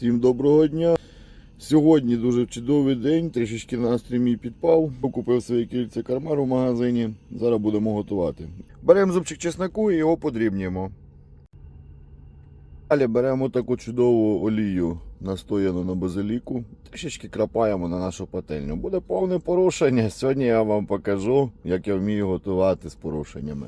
Всім доброго дня. Сьогодні дуже чудовий день, трішечки настрій мій підпав. Купив своє кільце кармар у магазині. Зараз будемо готувати. Беремо зубчик чесноку і його подрібнюємо. Далі беремо таку чудову олію, настояну на базиліку. Трішечки крапаємо на нашу пательню. Буде повне порушення. Сьогодні я вам покажу, як я вмію готувати з порушеннями.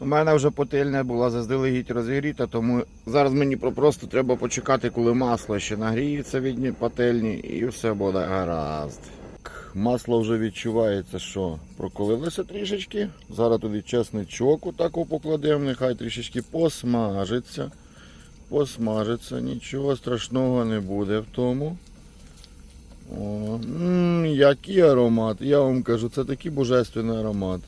У мене вже пательня була заздалегідь розігріта, тому зараз мені просто треба почекати, коли масло ще нагріється від пательні і все буде гаразд. Масло вже відчувається, що проколилося трішечки. Зараз туди чесничок отак покладемо, нехай трішечки посмажиться. Посмажиться, нічого страшного не буде в тому. О, м, який аромат. Я вам кажу, це такий божественний аромат.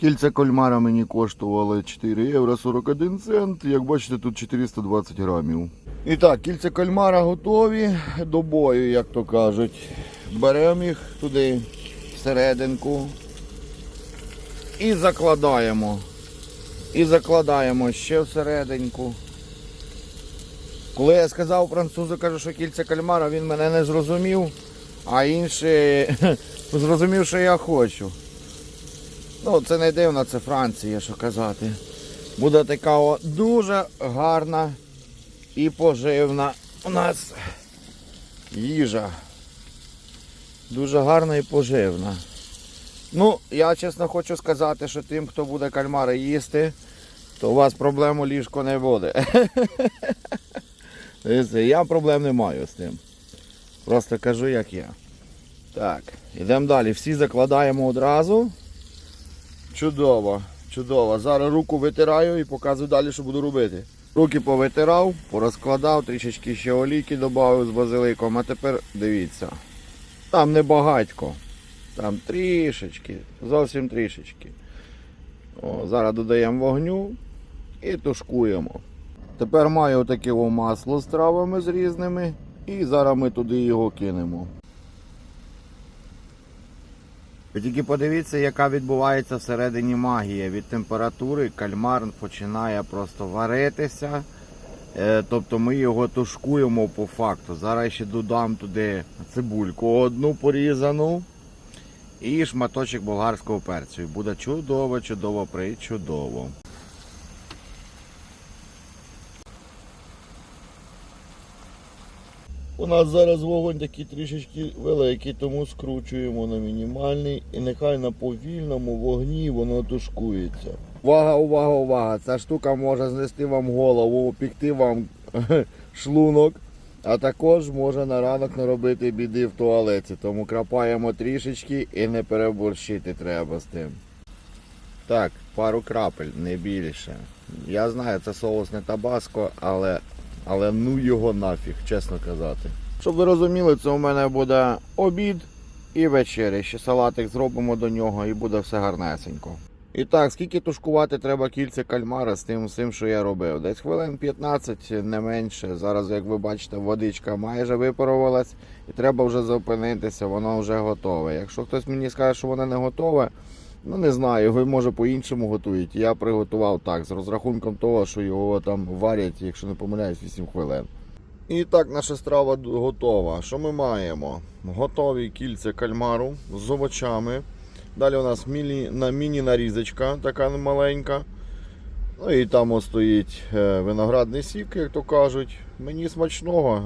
Кільця кальмара мені коштували 4 євро 41 цент. Як бачите, тут 420 грамів. І так, кільця кальмара готові до бою, як то кажуть. Беремо їх туди всерединку і закладаємо. І закладаємо ще всерединку. Коли я сказав французу, кажу, що кільця кальмара, він мене не зрозумів, а інший зрозумів, що я хочу. Ну, це не дивно, це Франція, що казати. Буде така о, дуже гарна і поживна у нас їжа. Дуже гарна і поживна. Ну, я чесно хочу сказати, що тим, хто буде кальмари їсти, то у вас проблем у ліжку не буде. Я проблем не маю з тим. Просто кажу, як я. Так, йдемо далі. Всі закладаємо одразу. Чудово, чудово. Зараз руку витираю і показую далі, що буду робити. Руки повитирав, порозкладав, трішечки ще олійки додав з базиликом, а тепер дивіться. Там не багатько. Там трішечки, зовсім трішечки. О, зараз додаємо вогню і тушкуємо. Тепер маю таке масло з травами з різними. І зараз ми туди його кинемо. Ви тільки подивіться, яка відбувається всередині магія. Від температури кальмар починає просто варитися. Е, Тобто ми його тушкуємо по факту. Зараз ще додам туди цибульку одну порізану і шматочок болгарського перцю. Буде чудово, чудово. У нас зараз вогонь такий трішечки великий, тому скручуємо на мінімальний і нехай на повільному вогні воно тушкується. Увага, увага, увага! Ця штука може знести вам голову, опікти вам шлунок, а також може на ранок наробити біди в туалеті. Тому крапаємо трішечки і не переборщити треба з тим. Так, пару крапель, не більше. Я знаю, це соус не табаско, але але ну його нафіг, чесно казати. Щоб ви розуміли, це у мене буде обід і вечеря. Ще салатик зробимо до нього і буде все гарнесенько. І так, скільки тушкувати треба кільця кальмара з тим всім, що я робив? Десь хвилин 15, не менше. Зараз, як ви бачите, водичка майже випарувалась і треба вже зупинитися, воно вже готове. Якщо хтось мені скаже, що воно не готове, Ну не знаю, ви може по-іншому готуєте. Я приготував так, з розрахунком того, що його там варять, якщо не помиляюсь, 8 хвилин. І так, наша страва готова. Що ми маємо? Готові кільця кальмару з овочами. Далі у нас міні, на міні-нарізочка, така маленька. Ну і там ось стоїть е, виноградний сік, як то кажуть. Мені смачного.